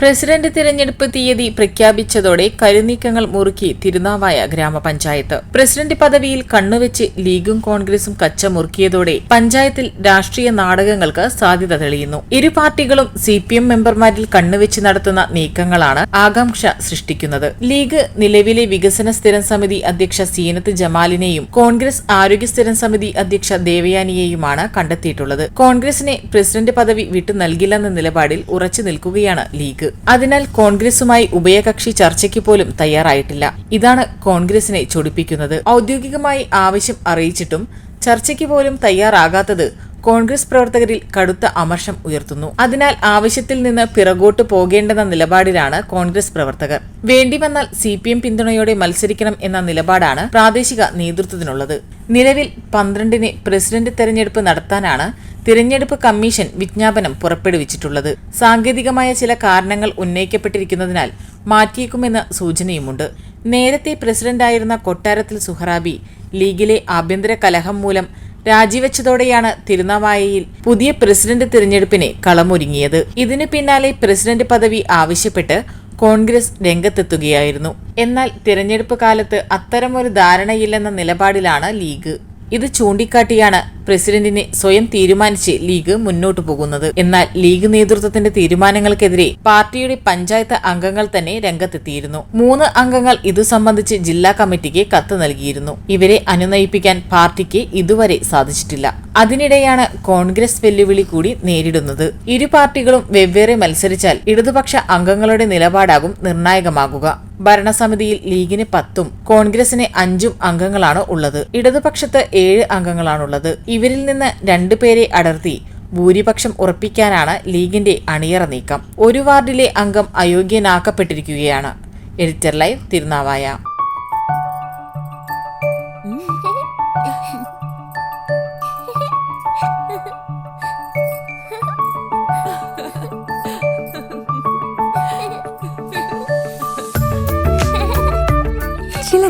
President തിരഞ്ഞെടുപ്പ് തീയതി പ്രഖ്യാപിച്ചതോടെ കരുനീക്കങ്ങൾ മുറുക്കി തിരുനാവായ ഗ്രാമപഞ്ചായത്ത്. പ്രസിഡന്റ് പദവിയിൽ കണ്ണുവെച്ച് ലീഗും കോൺഗ്രസും കച്ച മുറുക്കിയതോടെ പഞ്ചായത്തിൽ രാഷ്ട്രീയ നാടകങ്ങൾക്ക് സാധ്യത തെളിയുന്നു. ഇരു പാർട്ടികളും സി പി എം മെമ്പർമാരിൽ കണ്ണുവെച്ച് നടത്തുന്ന നീക്കങ്ങളാണ് ആകാംക്ഷ സൃഷ്ടിക്കുന്നത്. ലീഗ് നിലവിലെ വികസന സ്ഥിരം സമിതി അധ്യക്ഷ സീനത്ത് ജമാലിനെയും കോൺഗ്രസ് ആരോഗ്യ സ്ഥിരം സമിതി അധ്യക്ഷ ദേവയാനിയെയുമാണ് കണ്ടെത്തിയിട്ടുള്ളത്. കോൺഗ്രസിനെ പ്രസിഡന്റ് പദവി വിട്ടു നൽകില്ലെന്ന നിലപാടിൽ ഉറച്ചു നിൽക്കുകയാണ് ലീഗ്. അതിനാൽ കോൺഗ്രസുമായി ഉഭയകക്ഷി ചർച്ചയ്ക്ക് പോലും തയ്യാറായിട്ടില്ല. ഇതാണ് കോൺഗ്രസിനെ ചൊടിപ്പിക്കുന്നത്. ഔദ്യോഗികമായി ആവശ്യം അറിയിച്ചിട്ടും ചർച്ചയ്ക്ക് പോലും തയ്യാറാകാത്തത് കോൺഗ്രസ് പ്രവർത്തകരിൽ കടുത്ത അമർഷം ഉയർത്തുന്നു. അതിനാൽ ആവശ്യത്തിൽ നിന്ന് പിറകോട്ട് പോകേണ്ടെന്ന നിലപാടിലാണ് കോൺഗ്രസ് പ്രവർത്തകർ. വേണ്ടി വന്നാൽ സി പി എം പിന്തുണയോടെ മത്സരിക്കണം എന്ന നിലപാടാണ് പ്രാദേശിക നേതൃത്വത്തിനുള്ളത്. നിലവിൽ പന്ത്രണ്ടിന് പ്രസിഡന്റ് തെരഞ്ഞെടുപ്പ് നടത്താനാണ് തിരഞ്ഞെടുപ്പ് കമ്മീഷൻ വിജ്ഞാപനം പുറപ്പെടുവിച്ചിട്ടുള്ളത്. സാങ്കേതികമായ ചില കാരണങ്ങൾ ഉന്നയിക്കപ്പെട്ടിരിക്കുന്നതിനാൽ മാറ്റിയേക്കുമെന്ന സൂചനയുമുണ്ട്. നേരത്തെ പ്രസിഡന്റായിരുന്ന കൊട്ടാരത്തിൽ സുഹറാബി ലീഗിലെ ആഭ്യന്തര കലഹം മൂലം രാജിവെച്ചതോടെയാണ് തിരുനാവായയിൽ പുതിയ പ്രസിഡന്റ് തിരഞ്ഞെടുപ്പിനെ കളമൊരുങ്ങിയത്. ഇതിനു പിന്നാലെ പ്രസിഡന്റ് പദവി ആവശ്യപ്പെട്ട് കോൺഗ്രസ് രംഗത്തെത്തുകയായിരുന്നു. എന്നാൽ തിരഞ്ഞെടുപ്പ് കാലത്ത് അത്തരമൊരു ധാരണയില്ലെന്ന നിലപാടിലാണ് ലീഗ്. ഇത് ചൂണ്ടിക്കാട്ടിയാണ് പ്രസിഡന്റിനെ സ്വയം തീരുമാനിച്ച് ലീഗ് മുന്നോട്ടു പോകുന്നത്. എന്നാൽ ലീഗ് നേതൃത്വത്തിന്റെ തീരുമാനങ്ങൾക്കെതിരെ പാർട്ടിയുടെ പഞ്ചായത്ത് അംഗങ്ങൾ തന്നെ രംഗത്തെത്തിയിരുന്നു. മൂന്ന് അംഗങ്ങൾ ഇതു സംബന്ധിച്ച് ജില്ലാ കമ്മിറ്റിക്ക് കത്ത് നൽകിയിരുന്നു. ഇവരെ അനുനയിപ്പിക്കാൻ പാർട്ടിക്ക് ഇതുവരെ സാധിച്ചിട്ടില്ല. അതിനിടെയാണ് കോൺഗ്രസ് വെല്ലുവിളി കൂടി നേരിടുന്നത്. ഇരു പാർട്ടികളും വെവ്വേറെ മത്സരിച്ചാൽ ഇടതുപക്ഷ അംഗങ്ങളുടെ നിലപാടാകും നിർണായകമാകുക. ഭരണസമിതിയിൽ ലീഗിന് പത്തും കോൺഗ്രസിന് അഞ്ചും അംഗങ്ങളാണ് ഉള്ളത്. ഇടതുപക്ഷത്ത് ഏഴ് അംഗങ്ങളാണുള്ളത്. ഇവരിൽ നിന്ന് രണ്ടുപേരെ അടർത്തി ഭൂരിപക്ഷം ഉറപ്പിക്കാനാണ് ലീഗിന്റെ അണിയറ നീക്കം. ഒരു വാർഡിലെ അംഗം അയോഗ്യനാക്കപ്പെട്ടിരിക്കുകയാണ്. Editor live Thirunavaya.